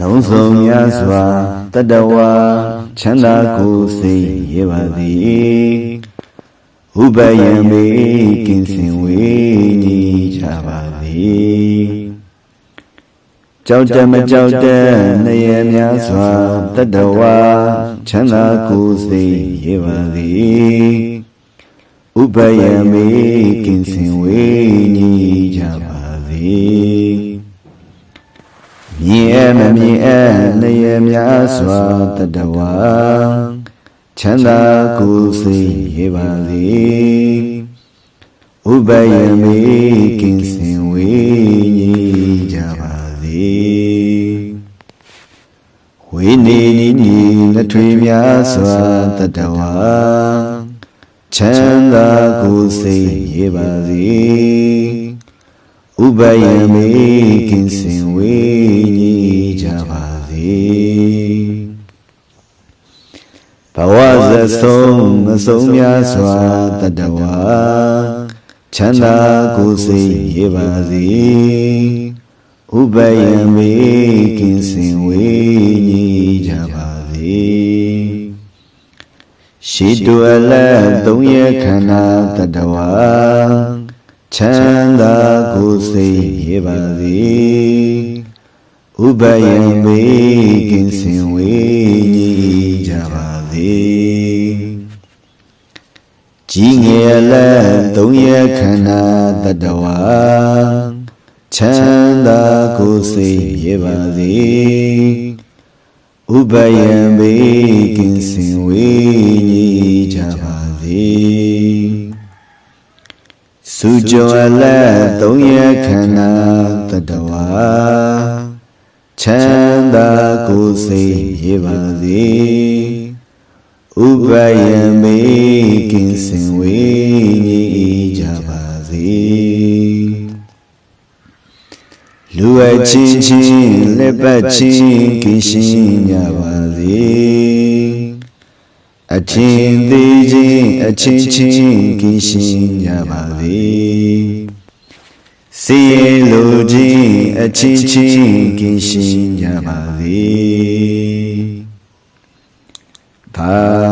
လုံးစုံများစွာတတဝါချမ်းသာကိုယ်စိတ်ရပါသည်ဥပယံမေကင်းစင်ဝေညီကြပါသည်ကြောက်တမကြောက်တဲ့နေရများစွာတတဝါချမ်းသာကိုယ်စိတ်ရပါသည်ဥပယံမေကင်းစင်ဝေညီကြပါသည်မြင်အ မမြင်အနေရများစွာတတဝါချမ်းသာကိုယ်စိတ်ရပါစေဥပယမေကင်းစင်ဝေညီကြပါစေဝိနေနီနီလက်ထွေများစွာတတဝါချမ်းသာကိုယ်စိတ်ရပါစေ ဥပယံမေကင်းစင်ဝေညီကြပါစေဘဝဇဆုံးမဆုံးများစွာတတဝါချမ်းသာကိုယ်စိတ်ရပါစေဥပယံမေကင်းစင်ဝေညီကြပါစေရှိတုအလက်သုံးရခန္ဓာတတဝါ ချမ်းသာကိုယ်စိတ်ရပါစေဥပယံမေကင်းစင်ဝေညီကြပါစေကြီးငယ်လက်သုံးရခန္ဓာတတဝါချမ်းသာကိုယ်စိတ်ရပါစေဥပယံမေကင်းစင်ဝေညီကြပါစေ စုကြောအလက်သုံးရခန္ဓာတတဝါချမ်းသာကိုယ်စိတ်ရပါစေဥပယံမေကင်းစင်ဝေညီကြပါစေလူအချင်းချင်းလက်ပတ်ချင်းကင်းရှင်းကြပါစေ အထင်သေးခြင်းအချင်းချင်းကင်းရှင်းကြပါစေစီရင်လိုခြင်းအချင်းချင်းကင်းရှင်းကြပါစေသာ